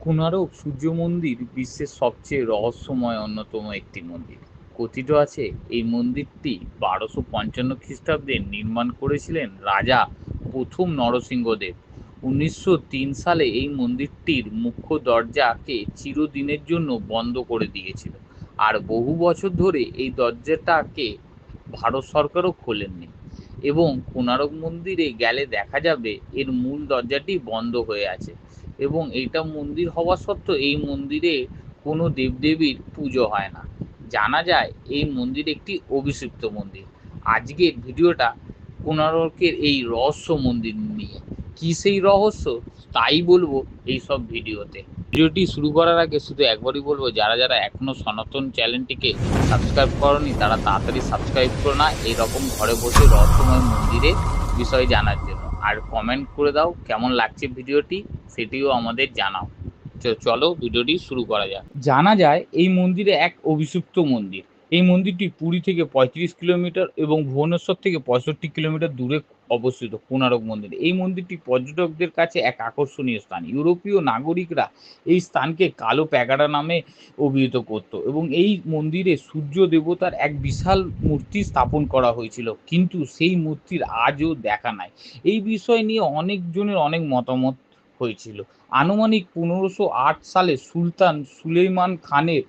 কোণারক সূর্য মন্দির বিশ্বের সবচেয়ে রহস্যময় অন্যতম একটি মন্দির। কথিত আছে, এই মন্দিরটি বারোশো পঞ্চান্ন খ্রিস্টাব্দে নির্মাণ করেছিলেন রাজা প্রথম নরসিংহদেব উনিশশো তিন সালে এই মন্দিরটির মুখ্য দরজাকে চিরদিনের জন্য বন্ধ করে দিয়েছিল। আর বহু বছর ধরে এই দরজাটাকে ভারত সরকারও খোলেননি এবং কোণারক মন্দিরে গেলে দেখা যাবে এর মূল দরজাটি বন্ধ হয়ে আছে। এবং এটা মন্দির হওয়া সত্ত্বেও এই মন্দিরে কোনো দেবদেবীর পুজো হয় না। জানা যায় এই মন্দির একটি অভিষিক্ত মন্দির। আজকের ভিডিওটা কোণারকের এই রহস্য মন্দির নিয়ে। কি সেই রহস্য? তাই বলব এই সব ভিডিওতে। ভিডিওটি শুরু করার আগে শুধু একবারই বলব, যারা যারা এখনও সনাতন চ্যানেলটিকে সাবস্ক্রাইব করনি, তারা তাড়াতাড়ি সাবস্ক্রাইব করো না। এইরকম ঘরে বসে রহস্যময় মন্দিরের বিষয়ে জানার জন্য। আর কমেন্ট করে দাও কেমন লাগছে ভিডিওটি, সেটিও আমাদের জানাও। চলো ভিডিওটি শুরু করা যাক। জানা যায় এই মন্দিরে এক অভিষিক্ত মন্দির। এই মন্দিরটি পুরী থেকে পঁয়ত্রিশ কিলোমিটার এবং ভুবনেশ্বর থেকে পঁয়ষট্টি কিলোমিটার দূরে অবস্থিত কোণারক মন্দির। এই মন্দিরটি পর্যটকদের কাছে এক আকর্ষণীয় স্থান। ইউরোপীয় নাগরিকরা এই স্থানকে কালো প্যাগাডা নামে অভিহিত করত এবং এই মন্দিরে সূর্য দেবতার এক বিশাল মূর্তি স্থাপন করা হয়েছিল। কিন্তু সেই মূর্তির আজও দেখা নাই। এই বিষয় নিয়ে অনেকজনের অনেক মতামত হয়েছিল। আনুমানিক পনেরোশো আট সালে সুলতান সুলেইমান খানের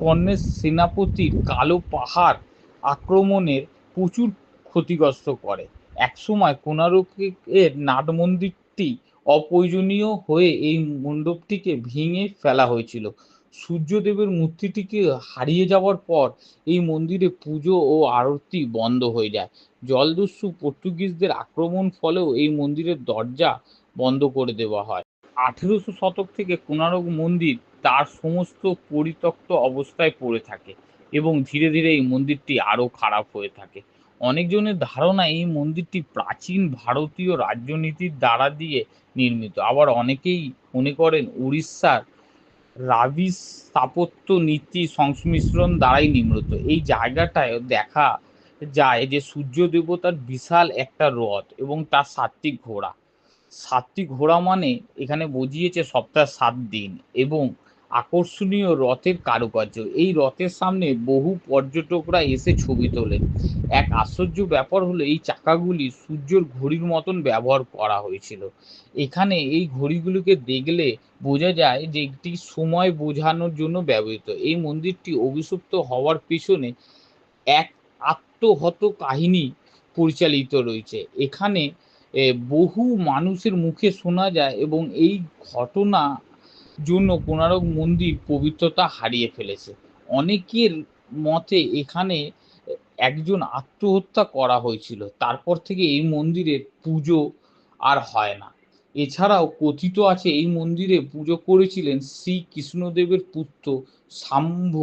কর্ণের সেনাপতির কালো পাহাড় আক্রমণের প্রচুর ক্ষতিগ্রস্ত করে। একসময় নাট মন্দিরটি অপ্রয়োজনীয় হয়ে এই মণ্ডপটিকে ভেঙে ফেলা হয়েছিল। সূর্যদেবের মূর্তিটিকে হারিয়ে যাওয়ার পর এই মন্দিরে পুজো ও আরতি বন্ধ হয়ে যায়। জলদস্যু পর্তুগিজদের আক্রমণ ফলেও এই মন্দিরের দরজা বন্ধ করে দেওয়া হয়। আঠেরোশো শতক থেকে কোণারক মন্দির তার সমস্ত পরিত্যক্ত অবস্থায় পড়ে থাকে এবং ধীরে ধীরে এই মন্দিরটি আরও খারাপ হয়ে থাকে। অনেকজনের ধারণা এই মন্দিরটি প্রাচীন ভারতীয় রাজনীতির দ্বারা দিয়ে নির্মিত। আবার অনেকেই মনে করেন উড়িষ্যার রাবি স্থাপত্য নীতি সংমিশ্রণ দ্বারাই নির্মিত। এই জায়গাটায় দেখা যায় যে সূর্য দেবতার বিশাল একটা রথ এবং তার সাতটি ঘোড়া। সাতটি ঘোড়া মানে এখানে বুঝিয়েছে সপ্তাহে সাত দিন এবং আকর্ষণীয় রথের কারুকার্য। এই রথের সামনে বহু পর্যটকরা এসে ছবি তোলেন। এক আশ্চর্য ব্যাপার হলো, এই চাকাগুলি সূর্যের ঘড়ির মতন ব্যবহার করা হয়েছিল। এখানে এই ঘড়িগুলিকে দেখলে বোঝা যায় যে একটি সময় বোঝানোর জন্য ব্যবহৃত। এই মন্দিরটি অভিশপ্ত হওয়ার পেছনে এক আত্মহত কাহিনী পরিচালিত রয়েছে। এখানে বহু মানুষের মুখে শোনা যায় এবং এই ঘটনা জন্য কোণারক মন্দির পবিত্রতা হারিয়ে ফেলেছে। অনেকের মতে এখানে একজন আত্মহত্যা করা হয়েছিল, তারপর থেকে এই মন্দিরের পুজো আর হয় না। এছাড়াও কথিত আছে, এই মন্দিরে পুজো করেছিলেন শ্রী কৃষ্ণদেবের পুত্র শাম্ভ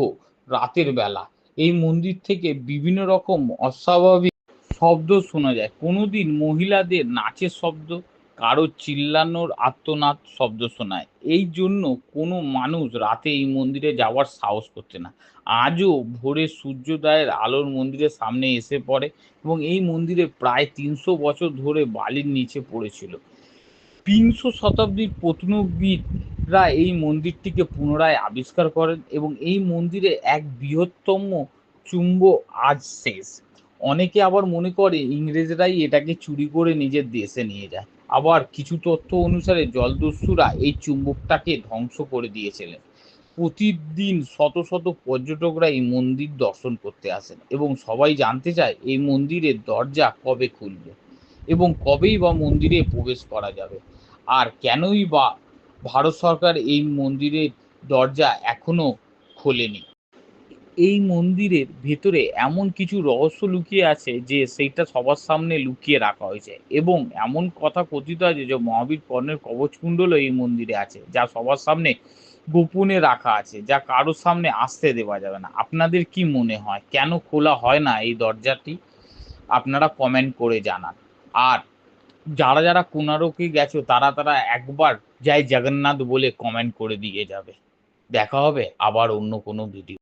রাতের বেলা। এই মন্দির থেকে বিভিন্ন রকম অস্বাভাবিক শব্দ শোনা যায়। কোনোদিন মহিলাদের নাচের শব্দ কারও চিল্লানোর আত্মনাদ শব্দ শোনায়। এই জন্য কোনো মানুষ রাতে এই মন্দিরে যাওয়ার সাহস করছে না। আজও ভোরে সূর্যোদয়ের আলোর মন্দিরের সামনে এসে পড়ে এবং এই মন্দিরে প্রায় তিনশো বছর ধরে বালির নিচে পড়েছিল। বিংশ শতাব্দীর প্রত্নবিদরা এই মন্দিরটিকে পুনরায় আবিষ্কার করেন এবং এই মন্দিরে এক বৃহত্তম চুম্ব আজ শেষ। অনেকে আবার মনে করে ইংরেজরাই এটাকে চুরি করে নিজের দেশে নিয়ে যায়। আবার কিছু তথ্য অনুসারে জলদস্যুরা এই চুম্বকটাকে ধ্বংস করে দিয়েছিলেন। প্রতিদিন শত শত পর্যটকরা এই মন্দির দর্শন করতে আসেন এবং সবাই জানতে চায় এই মন্দিরের দরজা কবে খুলবে এবং কবেই বা মন্দিরে প্রবেশ করা যাবে। আর কেনই বা ভারত সরকার এই মন্দিরের দরজা এখনও খোলেনি? এই মন্দিরের ভেতরে এমন কিছু রহস্য লুকিয়ে আছে যে সেইটা সবার সামনে লুকিয়ে রাখা হয়েছে। এবং এমন কথা কথিত আছে যে মহাবীর কর্ণের কবচ কবচকুণ্ডলও এই মন্দিরে আছে, যা সবার সামনে গোপনে রাখা আছে, যা কারোর সামনে আসতে দেওয়া যাবে না। আপনাদের কি মনে হয়? কেন খোলা হয় না এই দরজাটি? আপনারা কমেন্ট করে জানান। আর যারা যারা কোনারকে গেছো, তারা তারা একবার জয় জগন্নাথ বলে কমেন্ট করে দিয়ে যাবে। দেখা হবে আবার অন্য কোনো ভিডিও